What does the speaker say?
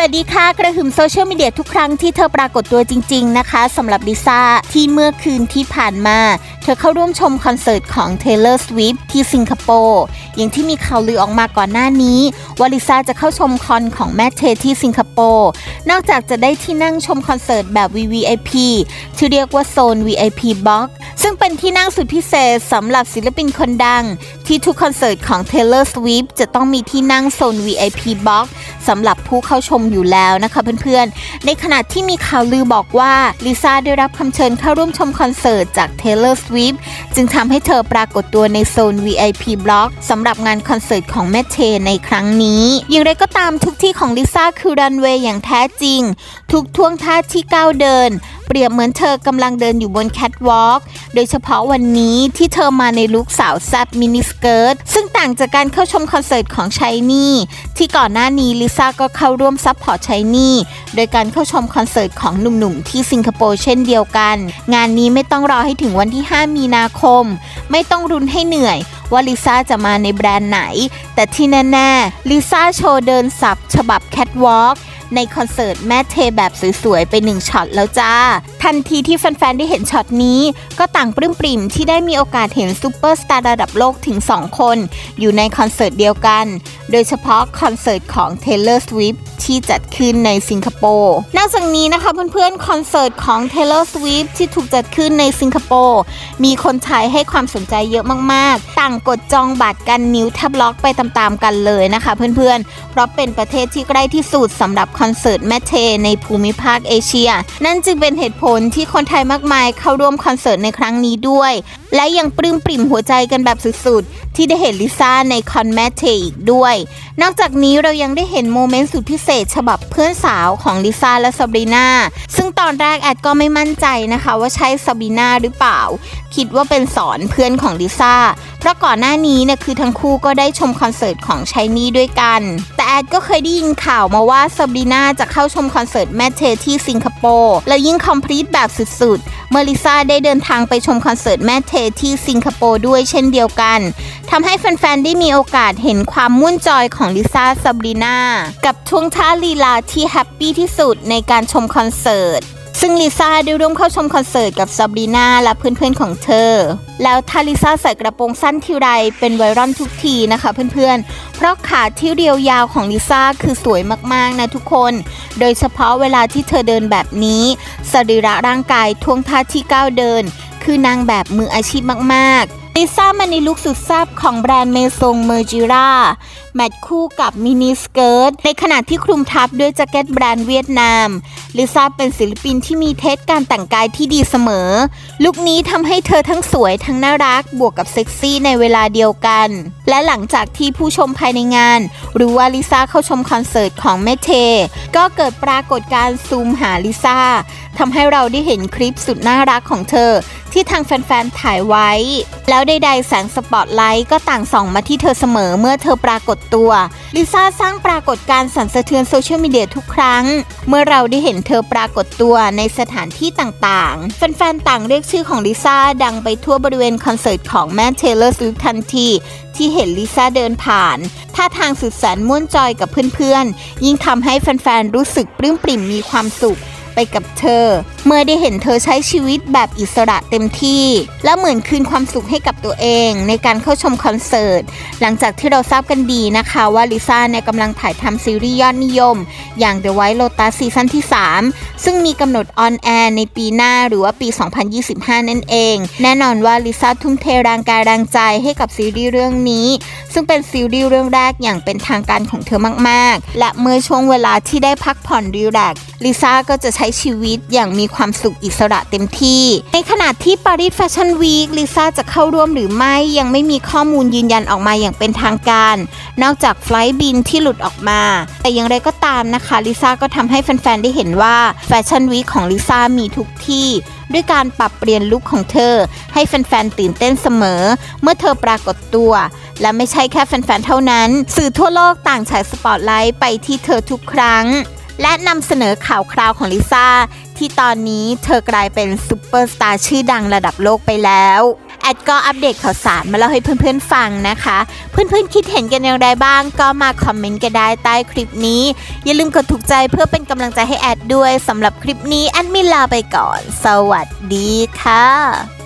สวัสดีค่ะ กระหึ่มโซเชียลมีเดียทุกครั้งที่เธอปรากฏตัวจริง ๆ นะคะสำหรับลิซ่าที่เมื่อคืนที่ผ่านมา เธอเข้าร่วมชมคอนเสิร์ตของ Taylor Swift ที่สิงคโปร์อย่างที่มีข่าวลือออกมาก่อนหน้านี้ว่าลิซ่าจะเข้าชมคอนของแมทเทที่สิงคโปร์นอกจากจะได้ที่นั่งชมคอนเสิร์ตแบบ VVIP ที่เรียกว่าโซน VIP Box ซึ่งเป็นที่นั่งสุดพิเศษสำหรับศิลปินคนดัง ที่ทุกคอนเสิร์ตของ Taylor Swift จะต้องมีที่นั่งโซน VIP Box สำหรับผู้เข้าชมอยู่แล้วนะคะเพื่อนๆ ในขณะที่มีข่าวลือบอกว่าลิซ่าได้รับคำเชิญเข้าร่วมชมคอนเสิร์ตจาก Taylor Swift จึงทำให้เธอปรากฏตัวในโซน VIP Block สำหรับงานคอนเสิร์ตของแมทเทในครั้งนี้ อย่างไรก็ตามทุกที่ของลิซ่าคือรันเวย์อย่างแท้จริง ทุกท่วงท่าที่ก้าวเดิน เปรียบเหมือนเธอกำลังเดินอยู่บนแคทวอล์กโดยเฉพาะวันนี้ที่เธอมาในลุคสาวแซบมินิสเกิร์ตซึ่งต่างจากการเข้าชมคอนเสิร์ตของชายนี่ที่ก่อนหน้านี้ลิซ่าก็เข้าร่วมซัพพอร์ตชายนี่โดยการเข้าชมคอนเสิร์ตของหนุ่มๆที่สิงคโปร์เช่นเดียวกัน งานนี้ไม่ต้องรอให้ถึงวันที่ 5 มีนาคม ไม่ต้องรุนให้เหนื่อยว่าลิซ่าจะมาในแบรนด์ไหน แต่ที่แน่ๆลิซ่าโชว์เดินสับฉบับแคทวอล์ก ในคอนเสิร์ตแม่เทแบบสวยๆ ไปหนึ่งช็อตแล้วจ้า ทันทีที่แฟนๆ ได้เห็นช็อตนี้ ก็ต่างปลื้มปริ่มที่ได้มีโอกาสเห็นซูเปอร์สตาร์ระดับโลกถึง 2 คน อยู่ในคอนเสิร์ตเดียวกัน โดยเฉพาะคอนเสิร์ตของ Taylor Swift ที่จัดขึ้นในสิงคโปร์ นอกจากนี้นะคะเพื่อนๆ คอนเสิร์ตของ Taylor Swift ที่ถูกจัดขึ้นในสิงคโปร์มีคนไทยให้ความสนใจเยอะมากๆ ต่างกดจองบัตรกันนิ้วแทบล็อกไปตามๆกันเลยนะคะเพื่อนๆ เพราะเป็นประเทศที่ใกล้ที่สุดสำหรับคอนเสิร์ตแมทเทในภูมิภาคเอเชีย นั่นจึงเป็นเหตุผลที่คนไทยมากมายเข้าร่วมคอนเสิร์ตในครั้งนี้ด้วยและยังปลื้มปริ่มหัวใจกันแบบสุดๆ ที่ได้เห็นลิซ่าในคอนแมทเทอีกด้วย นอกจากนี้เรายังได้เห็นโมเมนต์สุดพิเศษ ฉบับเพื่อนสาวของลิซ่าและซาบรีนาซึ่งตอนแรกแอดก็ไม่มั่นใจนะคะ ว่าใช่ซาบรีนาหรือเปล่า คิดว่าเป็นสอนเพื่อนของลิซ่าเพราะก่อนหน้านี้เนี่ยคือทั้งคู่ก็ได้ชมคอนเสิร์ตของชายนี่ด้วยกัน แต่แอดก็เคยได้ยินข่าวมาว่าซาบรีนาจะเข้าชมคอนเสิร์ตแมทเทที่สิงคโปร์แล้วยิ่งคอมพลีทแบบสุดๆ เมลิซาได้เดินทางไปชมคอนเสิร์ตแม่เทที่สิงคโปร์ด้วยเช่นเดียวกันทำให้แฟนๆ ได้มีโอกาสเห็นความมุ่นจอยของลิซ่าซาบรีนากับท่วงท่าลีลาที่แฮปปี้ที่สุดในการชมคอนเสิร์ต ซึ่งลิซ่าได้ร่วมเข้าชมคอนเสิร์ตกับซาบรีนาและเพื่อนๆของเธอ แล้วถ้าลิซ่าใส่กระโปรงสั้นทีไรเป็นไวรัลทุกทีนะคะเพื่อนๆ เพราะขาที่เรียวยาวของลิซ่าคือสวยมากๆนะทุกคน โดยเฉพาะเวลาที่เธอเดินแบบนี้สรีระร่างกายท่วงท่าที่ก้าวเดิน คือนางแบบมืออาชีพมากๆ ลิซ่ามาในลุคสุดแซ่บของแบรนด์เมซงเมอร์จิราแมทคู่กับมินิสเกิร์ตในขณะที่คลุมทับด้วยแจ็คเก็ตแบรนด์เวียดนาม ลิซ่าเป็นศิลปินที่มีเทสการแต่งกายที่ดีเสมอ ลุคนี้ทำให้เธอทั้งสวยทั้งน่ารักบวกกับเซ็กซี่ในเวลาเดียวกัน และหลังจากที่ผู้ชมภายในงาน หรู้ว่าลิซ่าเข้าชมคอนเสิร์ตของแมทเท ก็เกิดปรากฏการณ์ซูมหาลิซ่าทำให้เราได้เห็นคลิปสุดน่ารักของเธอ ที่ทางแฟนๆถ่ายไว้ แล้วใดๆแสงสปอตไลท์ก็ต่างส่องมาที่เธอเสมอเมื่อเธอปรากฏตัว ลิซ่าสร้างปรากฏการณ์สั่นสะเทือนโซเชียลมีเดียทุกครั้ง เมื่อเราได้เห็นเธอปรากฏตัวในสถานที่ต่างๆ แฟนๆ ต่างเรียกชื่อของลิซ่าดังไปทั่วบริเวณคอนเสิร์ตของแม่เทเลอร์สวิฟทันทีที่เห็นลิซ่าเดินผ่านท่าทางสุดแสนม่วนจอยกับเพื่อนๆ ยิ่งทำให้แฟนๆ รู้สึกปลื้มปริ่มมีความสุขไปกับเธอ เมื่อได้เห็นเธอใช้ชีวิตแบบอิสระเต็มที่ และเหมือนคืนความสุขให้กับตัวเองในการเข้าชมคอนเสิร์ต หลังจากที่เราทราบกันดีนะคะว่าลิซ่าเนี่ยกำลังถ่ายทำซีรีส์ยอดนิยม อย่าง The White Lotus ซีซั่นที่ 3 ซึ่งมีกำหนดออนแอร์ในปีหน้าหรือว่าปี 2025 นั่นเอง แน่นอนว่าลิซ่าทุ่มเทแรงกายแรงใจให้กับซีรีส์เรื่องนี้ ซึ่งเป็นซีรีส์เรื่องแรกอย่างเป็นทางการของเธอมาก ๆ และเมื่อช่วงเวลาที่ได้พักผ่อนรีแลกซ์ลิซ่าก็จะใช้ชีวิตอย่างมีความความสุขอิสระเต็มที่ ในขณะที่ปารีสแฟชั่นวีคลิซ่าจะเข้าร่วมหรือไม่ยังไม่มีข้อมูลยืนยันออกมาอย่างเป็นทางการ นอกจากไฟล์บินที่หลุดออกมา แต่อย่างไรก็ตามนะคะลิซ่าก็ทำให้แฟนๆได้เห็นว่าแฟชั่นวีคของลิซ่ามีทุกที่ด้วยการปรับเปลี่ยนลุคของเธอ ให้แฟนๆตื่นเต้นเสมอ เมื่อเธอปรากฏตัว และไม่ใช่แค่แฟนๆเท่านั้น สื่อทั่วโลกต่างฉายสปอตไลท์ไปที่เธอทุกครั้งและนำเสนอข่าวคราวของลิซ่า ที่ตอนนี้เธอกลายเป็นซูเปอร์สตาร์ชื่อดังระดับโลกไปแล้วแอดก็อัปเดตข่าวสารมาเล่าให้เพื่อนๆฟังนะคะ เพื่อนๆคิดเห็นกันอย่างไรบ้างก็มาคอมเมนต์กันได้ใต้คลิปนี้ อย่าลืมกดถูกใจเพื่อเป็นกำลังใจให้แอดด้วยสำหรับคลิปนี้แอดมิลาไปก่อน สวัสดีค่ะ